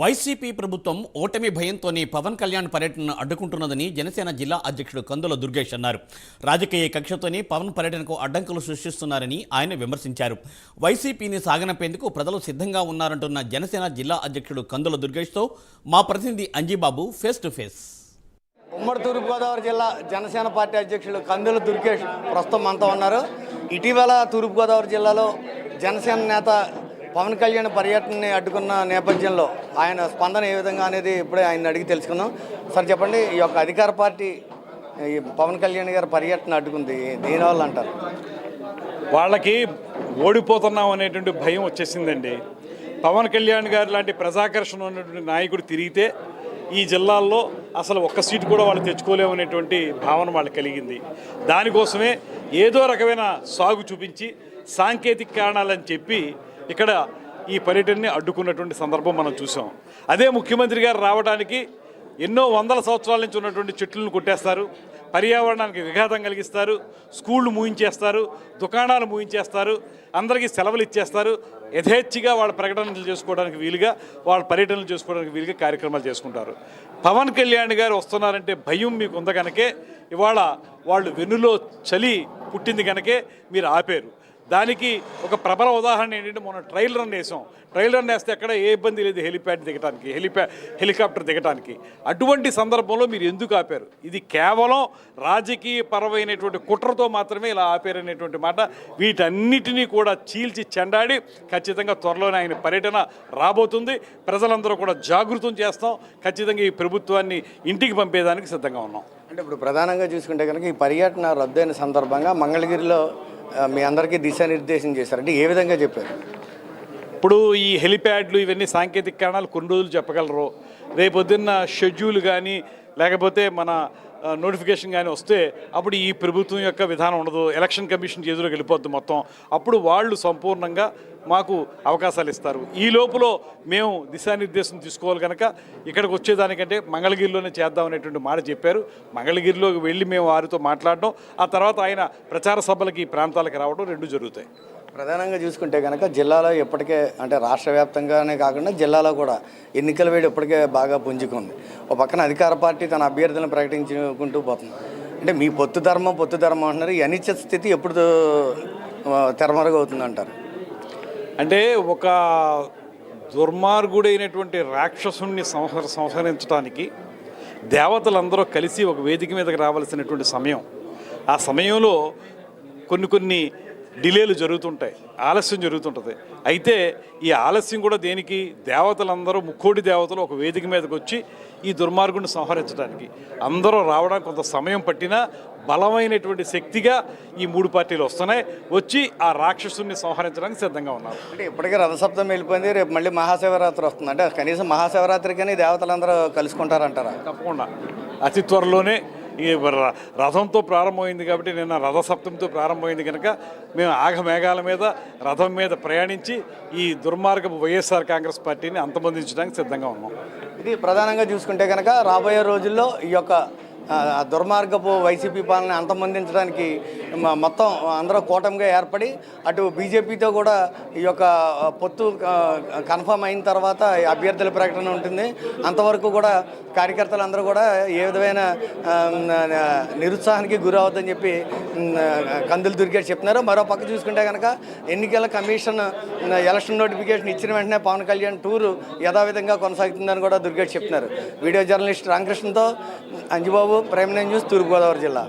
YCP ప్రభుత్వం ఓటమి భయంతోనే పవన్ కళ్యాణ్ పర్యటనను అడ్డుకుంటున్నదని జనసేన జిల్లా అధ్యక్షుడు కందుల దుర్గేష్ అన్నారు. రాజకీయ కక్షతోనే పవన్ పర్యటనకు అడ్డంకులు సృష్టిస్తున్నారని ఆయన విమర్శించారు. వైసీపీని సాగనంపేందుకు ప్రజలు సిద్ధంగా ఉన్నారంటున్న జనసేన జిల్లా అధ్యక్షుడు కందుల దుర్గేష్తో మా ప్రతినిధి అంజీబాబు ఫేస్ టు ఫేస్. ఉమ్మడి తూర్పుగోదావరి జిల్లా జనసేన పార్టీ అధ్యక్షుడు కందుల దుర్గేష్ ప్రస్తుతం మనతో ఉన్నారు. ఇటీవల తూర్పుగోదావరి జిల్లాలో జనసేన నేత పవన్ కళ్యాణ్ పర్యటనని అడ్డుకున్న నేపథ్యంలో ఆయన స్పందన ఏ విధంగా అనేది ఇప్పుడే ఆయన అడిగి తెలుసుకుందాం. సార్ చెప్పండి ఈ యొక్క అధికార పార్టీ ఈ పవన్ కళ్యాణ్ గారి పర్యటన అడ్డుకుంది దీనివల్ల అంటారు? వాళ్ళకి ఓడిపోతున్నాం అనేటువంటి భయం వచ్చేసిందండి. పవన్ కళ్యాణ్ గారు లాంటి ప్రజాకర్షణ ఉన్నటువంటి నాయకుడు తిరిగితే ఈ జిల్లాల్లో అసలు ఒక్క సీటు కూడా వాళ్ళు తెచ్చుకోలేము అనేటువంటి భావన వాళ్ళకి కలిగింది. దానికోసమే ఏదో రకమైన సాగు చూపించి సాంకేతిక కారణాలని చెప్పి ఇక్కడ ఈ పర్యటనని అడ్డుకున్నటువంటి సందర్భం మనం చూసాం. అదే ముఖ్యమంత్రి గారు రావడానికి ఎన్నో వందల సంవత్సరాల నుంచి ఉన్నటువంటి చెట్లను కొట్టేస్తారు. పర్యావరణానికి విఘాతం కలిగిస్తారు. స్కూళ్ళు మూయించేస్తారు. దుకాణాలు మూయించేస్తారు. అందరికీ సెలవులు ఇచ్చేస్తారు. యథేచ్ఛగా వాళ్ళ ప్రకటనలు చేసుకోవడానికి వీలుగా వాళ్ళ పర్యటనలు చేసుకోవడానికి వీలుగా కార్యక్రమాలు చేసుకుంటారు. పవన్ కళ్యాణ్ గారు వస్తున్నారంటే భయం మీకు ఉంది కనుకే ఇవాళ వాళ్ళు వెన్నులో చలి పుట్టింది కనుకే మీరు ఆపారు. దానికి ఒక ప్రబల ఉదాహరణ ఏంటంటే మనం ట్రైల్ రన్ వేసాం. ట్రైల్ రన్ వేస్తే ఎక్కడ ఏ ఇబ్బంది లేదు హెలిప్యాడ్ దిగటానికి హెలిప్యా హెలికాప్టర్ దిగటానికి. అటువంటి సందర్భంలో మీరు ఎందుకు ఆపారు? ఇది కేవలం రాజకీయ పరమైనటువంటి కుట్రతో మాత్రమే ఇలా ఆపారనేటువంటి మాట. వీటన్నిటినీ కూడా చీల్చి చెండాడి ఖచ్చితంగా త్వరలోనే ఆయన పర్యటన రాబోతుంది. ప్రజలందరూ కూడా జాగృతం చేస్తాం. ఖచ్చితంగా ఈ ప్రభుత్వాన్ని ఇంటికి పంపేదానికి సిద్ధంగా ఉన్నాం. అంటే ఇప్పుడు ప్రధానంగా చూసుకుంటే కనుక ఈ పర్యటన రద్దయిన సందర్భంగా మంగళగిరిలో మీ అందరికీ దిశానిర్దేశం చేశారు అంటే ఏ విధంగా చెప్పారు? ఇప్పుడు ఈ హెలిప్యాడ్లు ఇవన్నీ సాంకేతిక కారణాలు కొన్ని రోజులు చెప్పగలరు. రేపొద్దున్న షెడ్యూల్ కానీ లేకపోతే మన నోటిఫికేషన్ కానీ వస్తే అప్పుడు ఈ ప్రభుత్వం యొక్క విధానం ఉండదు. ఎలక్షన్ కమిషన్ చేతిలోకి వెళ్ళిపోద్ది మొత్తం. అప్పుడు వాళ్ళు సంపూర్ణంగా మాకు అవకాశాలు ఇస్తారు. ఈ లోపల మేము దిశానిర్దేశం తీసుకోవాలి కనుక ఇక్కడికి వచ్చేదానికంటే మంగళగిరిలోనే చేద్దాం అనేటువంటి మాట చెప్పారు. మంగళగిరిలోకి వెళ్ళి మేము వారితో మాట్లాడడం ఆ తర్వాత ఆయన ప్రచార సభలకి ఈ ప్రాంతాలకు రావడం రెండు జరుగుతాయి. ప్రధానంగా చూసుకుంటే కనుక జిల్లాలో ఇప్పటికే అంటే రాష్ట్ర వ్యాప్తంగానే కాకుండా జిల్లాలో కూడా ఎన్నికల వేడి ఇప్పటికే బాగా పుంజుకుంది. ఒక పక్కన అధికార పార్టీ తన అభ్యర్థులను ప్రకటించుకుంటూ పోతుంది. అంటే మీ పొత్తు ధర్మం పొత్తు ధర్మం అంటున్నారు. ఈ అనిశ్చిత స్థితి ఎప్పుడు తెరమరుగవుతుంది అంటారు అంటే ఒక దుర్మార్గుడైనటువంటి రాక్షసుణ్ణి సంహ సంహరించడానికి దేవతలందరూ కలిసి ఒక వేదిక మీదకి రావాల్సినటువంటి సమయం. ఆ సమయంలో కొన్ని కొన్ని డిలేలు జరుగుతుంటాయి ఆలస్యం జరుగుతుంటుంది. అయితే ఈ ఆలస్యం కూడా దేనికి? దేవతలందరూ ముక్కోడి దేవతలు ఒక వేదిక మీదకి వచ్చి ఈ దుర్మార్గుడిని సంహరించడానికి. అందరూ రావడానికి కొంత సమయం పట్టినా బలమైనటువంటి శక్తిగా ఈ మూడు పార్టీలు వస్తున్నాయి. వచ్చి ఆ రాక్షసుని సంహరించడానికి సిద్ధంగా ఉన్నారు. అంటే ఇప్పటికే రథసప్తమి వెళ్ళిపోయింది రేపు మళ్ళీ మహాశివరాత్రి వస్తుంది. అంటే కనీసం మహాశివరాత్రికి దేవతలందరూ కలుసుకుంటారంటారా? తప్పకుండా. అతి త్వరలోనే రథంతో ప్రారంభమైంది కాబట్టి నిన్న రథసప్తమితో ప్రారంభమైంది కనుక మేము ఆగమేఘాల మీద రథం మీద ప్రయాణించి ఈ దుర్మార్గపు వైఎస్ఆర్ కాంగ్రెస్ పార్టీని అంతమొందించడానికి సిద్ధంగా ఉన్నాం. ఇది ప్రధానంగా చూసుకుంటే కనుక రాబోయే రోజుల్లో ఈ యొక్క దుర్మార్గపు వైసీపీ పాలన అంతమొందించడానికి మొత్తం అందరూ కూటమిగా ఏర్పడి అటు బీజేపీతో కూడా ఈ యొక్క పొత్తు కన్ఫర్మ్ అయిన తర్వాత అభ్యర్థుల ప్రకటన ఉంటుంది. అంతవరకు కూడా కార్యకర్తలు అందరూ కూడా ఏ విధమైన నిరుత్సాహానికి గురవద్దని చెప్పి కందులు దుర్గేట్ చెప్తున్నారు. మరో పక్క చూసుకుంటే కనుక ఎన్నికల కమిషన్ ఎలక్షన్ నోటిఫికేషన్ ఇచ్చిన వెంటనే పవన్ కళ్యాణ్ టూరు యథావిధంగా కొనసాగుతుందని కూడా దుర్గేట్ చెప్తున్నారు. వీడియో జర్నలిస్ట్ రామకృష్ణతో అంజుబాబు ప్రైమ్ నైన్ న్యూస్ తూర్పుగోదావరి జిల్లా.